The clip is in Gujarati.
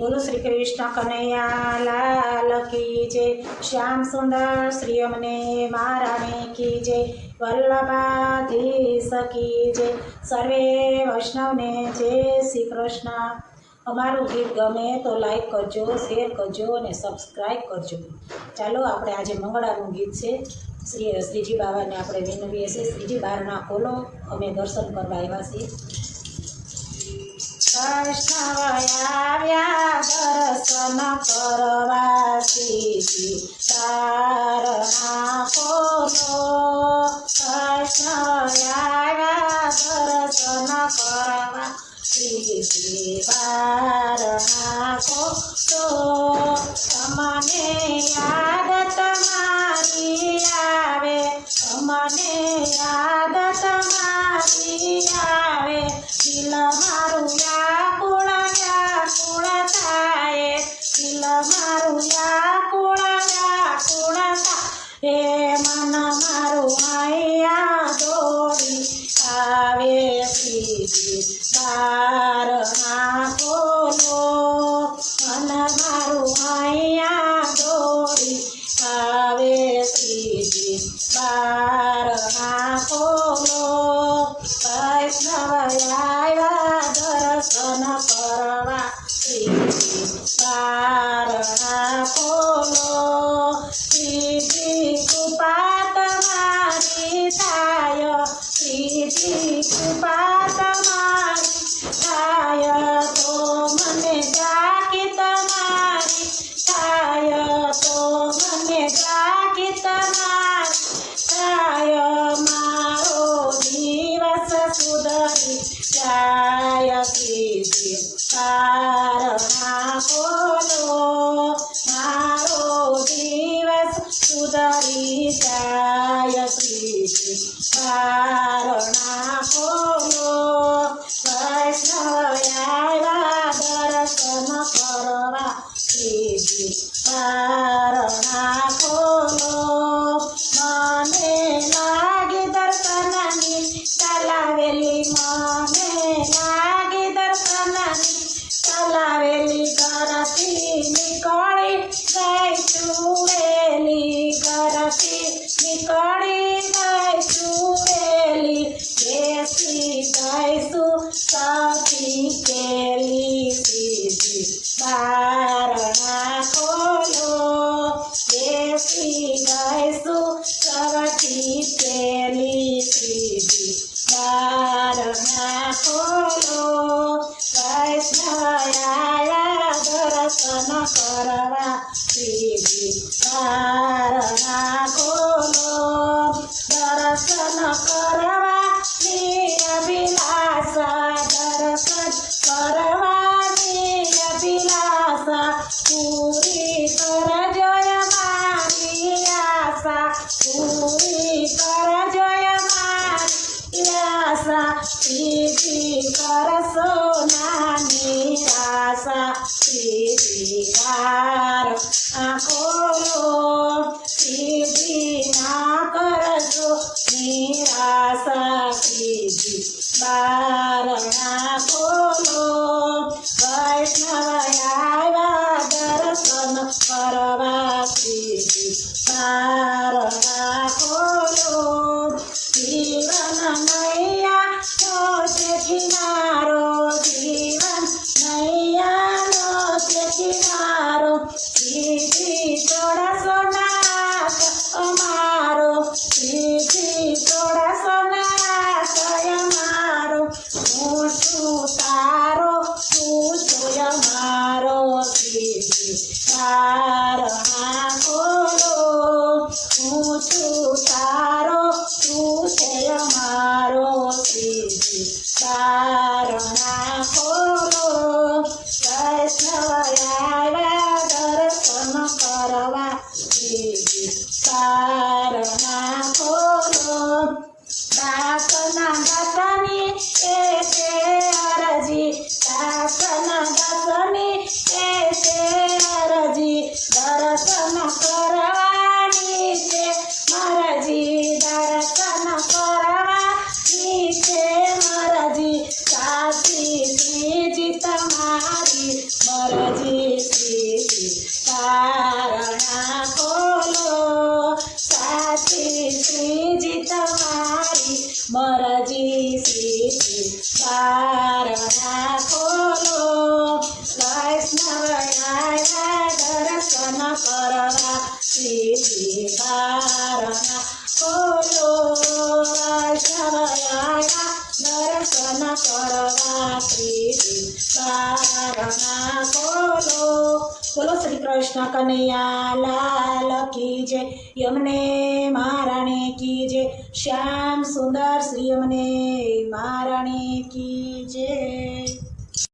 બોલો શ્રી કૃષ્ણ કનૈયા લાલ જય. શ્યામ સુંદર શ્રી અમને મહારાણી કી જય. વલ્લભાધીશ કી જય. સર્વે વૈષ્ણવને જય શ્રી કૃષ્ણ. અમારું ગીત ગમે તો લાઈક કરજો, શેર કરજો અને સબસ્ક્રાઈબ કરજો. ચાલો, આપણે આજે મંગળાનું ગીત છે. શ્રી શ્રીજી બાબાને આપણે વિનવીએ છીએ. શ્રીજી બારણા ખોલો. અમે દર્શન કરવા આવ્યા છીએ. વૈષ્ણવ આવ્યા દર્શન કરવા શ્રીજી તારણા ખોલો વૈષ્ણવ આવ્યા દર્શન કરવા શ્રીજી તારણા ખોલો તમને યાદ તમારી આવે મને યાદ તમારી થાય પ્રીતિ કૃપા તમારી થાય તો મને જાગી તમારી થાય તો મને જાગી તમારી થાય મારો દિવસ સુધરી જાય કીધી કારણા કારણા બોલો ગઈશું સખી કેલી સીધી બારણા ખોલો. બેસી શીખાઈશું સવથી પેલી સીધી બારણા ખોલો. વૈષ્ણયા દર્શન કરવા સીધી બારણા ખોલો. દર્શન કરવા વૈષ્ણવ તારણા ખોલો હું છું તારો તું છે અમારો શ્રીજી તારણા ખોલો વૈષ્ણવ આવ્યા દર્શન કરવા શ્રીજી તારણા ખોલો દાસના બારણા ખોલો વૈષ્ણવ આવ્યા દર્શન કરવા સીધી બારણા ખોલો વૈષ્ણવ આવ્યા દર્શન કરવા સીધી કૃષ્ણ કનૈયા લાલ કી જય. યમને મહારાણી કી જય. શ્યામ સુંદર શ્રી યમને મહારાણી કી જય.